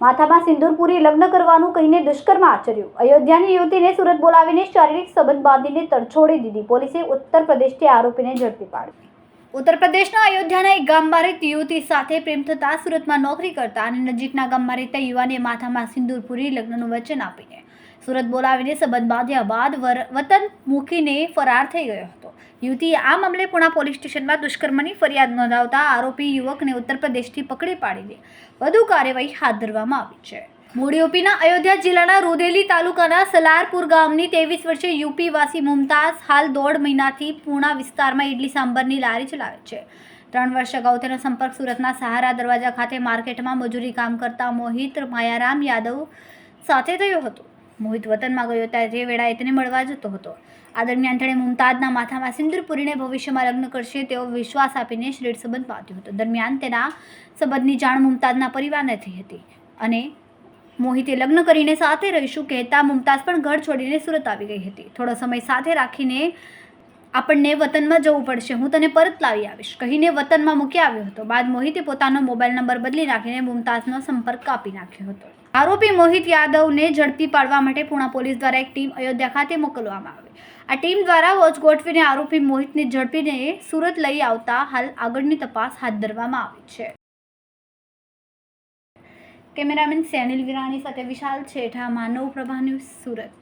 માથામાં સિંદૂરપુરી લગ્ન કરવાનું કહીને દુષ્કર્મ આચર્યું. અયોધ્યાની યુવતીને સુરત બોલાવીને શારીરિક સંબંધ બાંધીને તરછોડી દીધી. પોલીસે ઉત્તર પ્રદેશથી આરોપીને ઝડપી પાડ્યો ઉત્તર પ્રદેશના અયોધ્યાના એક ગામમાં રહેતી યુવતી સાથે પ્રેમ થતા સુરતમાં નોકરી કરતા અને નજીકના ગામમાં રહેતા યુવાને માથામાં સિંદૂરપુરી લગ્નનું વચન આપીને સુરત બોલાવીને સંબંધ બાંધ્યા બાદ વતન મૂકીને ફરાર થઈ ગયો હતો. યુવતીએ આ મામલે પુણા પોલીસ સ્ટેશનમાં દુષ્કર્મની ફરિયાદ નોંધાવતા આરોપી યુવકને ઉત્તર પ્રદેશથી પકડી પાડીને વધુ કાર્યવાહી હાથ ધરવામાં આવી છે. મૂળ અયોધ્યા જિલ્લાના રોદેલી તાલુકાના સલારપુર ગામની ત્રેવીસ વર્ષે યુપી વાસી મુમતાઝ હાલ દોઢ મહિનાથી પૂણા વિસ્તારમાં ઇડલી સાંભરની લારી ચલાવે છે. ત્રણ વર્ષ અગાઉ તેનો સંપર્ક સુરતના સહારા દરવાજા ખાતે માર્કેટમાં મજૂરી કામ કરતા મોહિત માયારામ યાદવ સાથે થયો હતો. મોહિત વતનમાં ગયો ત્યારે તે વેળાએ તેને મળવા જતો હતો. આ દરમિયાન તેણે મુમતાજના માથામાં સિંદૂર ભવિષ્યમાં લગ્ન કરશે તેવો વિશ્વાસ આપીને શ્રેષ્ઠ સંબંધ બાંધ્યો હતો. દરમિયાન તેના સંબંધની જાણ મુમતાજના પરિવારને થઈ હતી અને મોહિતે લગ્ન કરીને સાથે રહીશું કહેતા મુમતાઝ પણ ઘર છોડીને સુરત આવી ગઈ હતી. થોડો સમય સાથે રાખીને આપણને વતનમાં જવું પડશે. હું તને પરત લાવી આવીશ. કહીને વતનમાં મૂકી આવ્યો હતો. બાદ મોહિતે પોતાનો મોબાઈલ નંબર બદલી નાખીને મુમતાઝનો સંપર્ક કાપી નાખ્યો હતો. આરોપી મોહિત યાદવને ઝડપી પાડવા માટે પુણા પોલીસ દ્વારા એક ટીમ અયોધ્યા ખાતે મોકલવામાં આવી. આ ટીમ દ્વારા વોચ ગોઠવીને આરોપી મોહિતને ઝડપીને સુરત લઈ આવતા હાલ આગળની તપાસ હાથ ધરવામાં આવી છે. કેમેરામેન સેનિલ વિરાણી સાથે વિશાલ છેઠા, માનવ પ્રભા ન્યૂઝ સુરત.